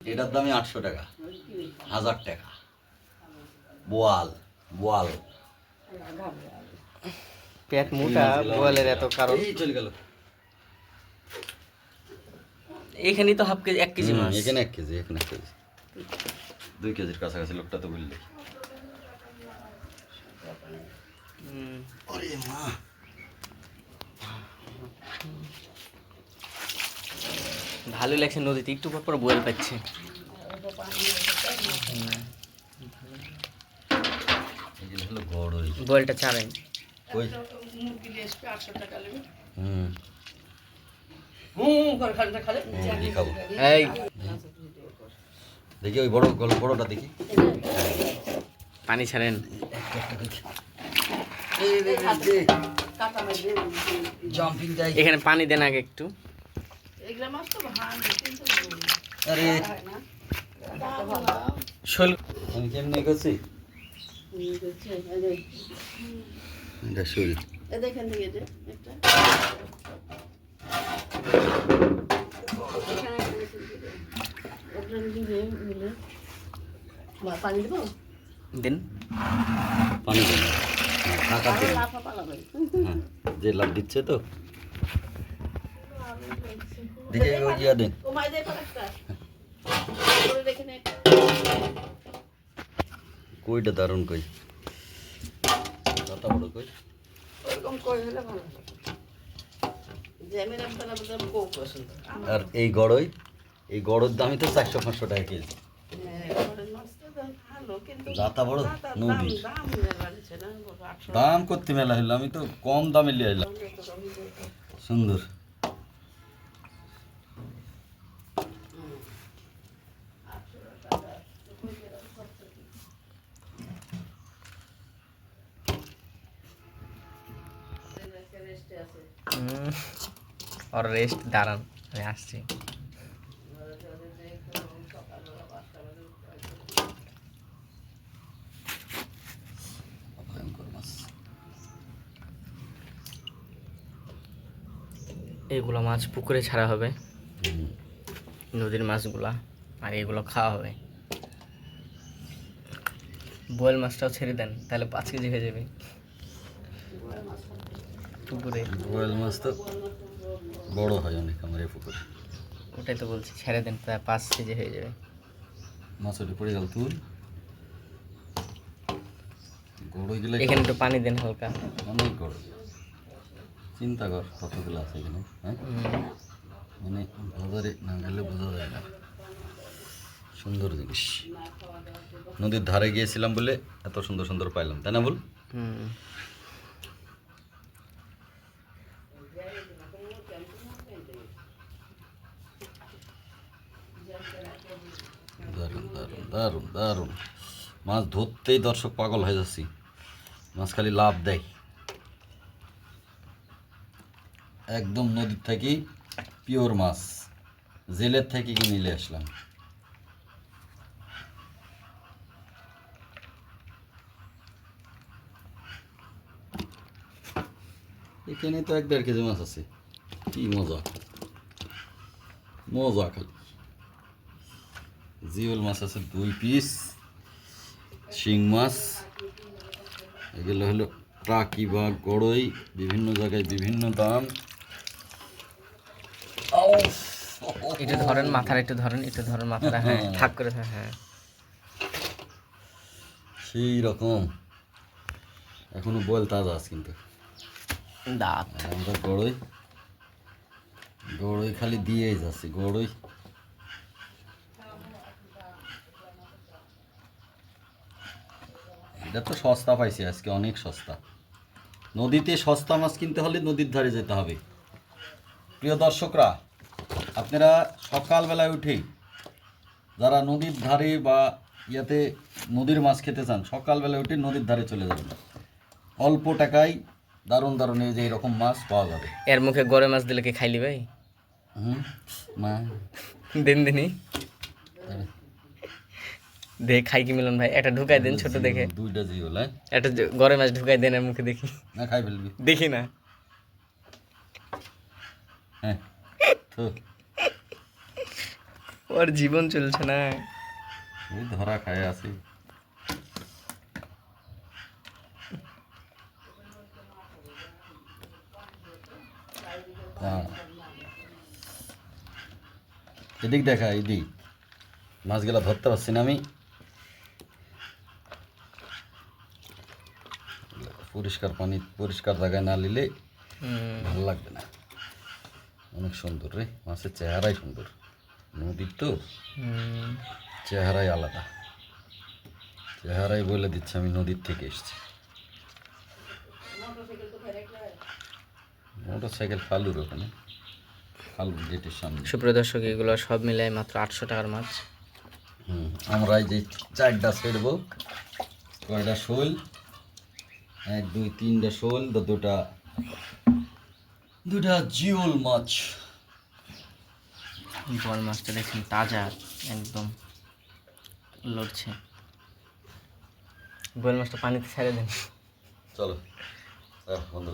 এটার দামই আটশো টাকা। হাজার টাকা। বোয়াল বোয়াল। পেট মোটা বোয়ালের এত কারণ। চলে গেল। এখানেই তো হাফ কেজি এক কেজি মাছ। এখানে এক কেজি এখানে এক কেজি। দুই কেজির কাছাকাছি লোকটা তো বললি। মা। ভালো লাগছে নদীতে একটু পর পর বোয়াল পাচ্ছে। বোয়ালটা চাবেন হুম হুম। করে খালি খালি হুম, এই। দেখি ওই বড় গল বড়টা দেখি। পানি ছাড়েন। এখানে পানি দেন আগে একটু এগুলা মাছ তো ভাঙ কিন্তু আরে। শোল আমি কেমনি করছি এটা শুল। এ দেখেন দিকে যে একটা দিবে পানি দেন। পানি ঢাকা হ্যাঁ যে লাভ দিচ্ছে তো। দেখে ইয়া দেন দেখে কইটা দারুণ কই। বড় কই। ওরকম করে হলে ভালো আর এই গড়ই এই গড়ের দামই তো চারশো পাঁচশো টাকা কেজি। হ্যাঁ, ঘরের মাছ তো দাম ভালো কিন্তু যাতা বড়? নদী দাম করতে মেলা হইল আমি তো কম দামে লিয়ে এলাম। সুন্দর। ওর রেস্ট দাঁড়ান আমি আসছি। এইগুলো মাছ পুকুরে ছাড়া হবে। নদীর মাছগুলা আর এগুলো খাওয়া হবে। বোয়াল মাছটাও ছেড়ে দেন তাহলে পাঁচ কেজি হয়ে যাবে। পুকুরে বোয়াল মাছ তো বড় হয় অনেক আমার এই পুকুরে। ওটাই তো বলছি ছেড়ে দেন তাহলে পাঁচ কেজি হয়ে যাবে। মাছ ওটা পড়ে গেল তুল। গড়ই গেলে এখানে একটু পানি দেন হালকা। অনেক গড় চিন্তা কর কতগুলো আছে এখানে হ্যাঁ? মানে বাজারে না গেলে বোঝা যায় না। সুন্দর জিনিস। নদীর ধারে গিয়েছিলাম বলে এত সুন্দর সুন্দর পাইলাম তাই না বল হুম। দারুণ দারুণ দারুণ দারুণ। মাছ ধরতেই দর্শক পাগল হয়ে যাচ্ছি। মাছ খালি লাভ দেয়। একদম নদীর থেকেই পিওর মাছ। জেলের থেকে কিনে নিয়ে আসলাম? এখানে তো এক দেড় কেজি মাছ আছে। কি মজা। মজা খালি। জিওল মাছ আছে দুই পিস শিং মাছ এগুলো হলো টাকি বা গড়ই বিভিন্ন জায়গায় বিভিন্ন দাম। একটু ধরেন মাথার একটু ধরেন একটু ধরেন মাথাটা হ্যাঁ ঠাক করে হ্যাঁ সেই রকম। এখনও বল তাজা আছে কিন্তু। দাঁত। আমরা গড়ই গড়ই খালি দিয়েই যাচ্ছি গড়ই এটা তো সস্তা পাইছি আজকে অনেক সস্তা। নদীতে সস্তা মাছ কিনতে হলে নদীর ধারে যেতে হবে। প্রিয় দর্শকরা আপনারা সকালবেলায় উঠেই যারা নদীর ধারে বা ইয়াতে নদীর মাছ খেতে চান সকালবেলায় উঠে নদীর ধারে চলে যাবেন। অল্প টাকায় দারুণ দারুণ এই যে এরকম মাছ পাওয়া যাবে। এর মুখে গড়ে মাছ দিলে কি খাইলি ভাই? হুম মা। দিন দিনই। দে খাই কি মিলন ভাই? একটা ঢুকাই দেন ছোট দেখে। দুইটা জিওল হ্যাঁ? একটা জ- গড়ে মাছ ঢুকাই দেন এর মুখে দেখি। না খাই ফেলবি। দেখি না। হ্যাঁ ওর জীবন চলছে না। এই ধরা খায় আছি। হ্যাঁ। এদিক দেখা এদিক। মাছগুলা ধরতে পারছি না আমি। পরিষ্কার পানি পরিষ্কার জায়গায় না নিলে ভালো লাগবে না। অনেক সুন্দর রে মাছের চেহারাই সুন্দর। নদীর তো চেহারাই আলাদা। চেহারাই বলে দিচ্ছে আমি নদীর থেকে এসেছি। মোটর সাইকেল খালুর ওখানে। খালুর গেটের সামনে। সুপ্রিয় দর্শক এগুলো সব মিলাই মাত্র আটশো টাকার মাছ। হুম আমরা এই যে চারটা ছেড়ব কয়টা শোল এক দুই তিনটা শোল তো দুটা দুটা জিওল মাছ। বল মাছটা দেখুন তাজা একদম লড়ছে। গোয়াল মাছটা পানিতে ছেড়ে দেন। চলো বন্ধ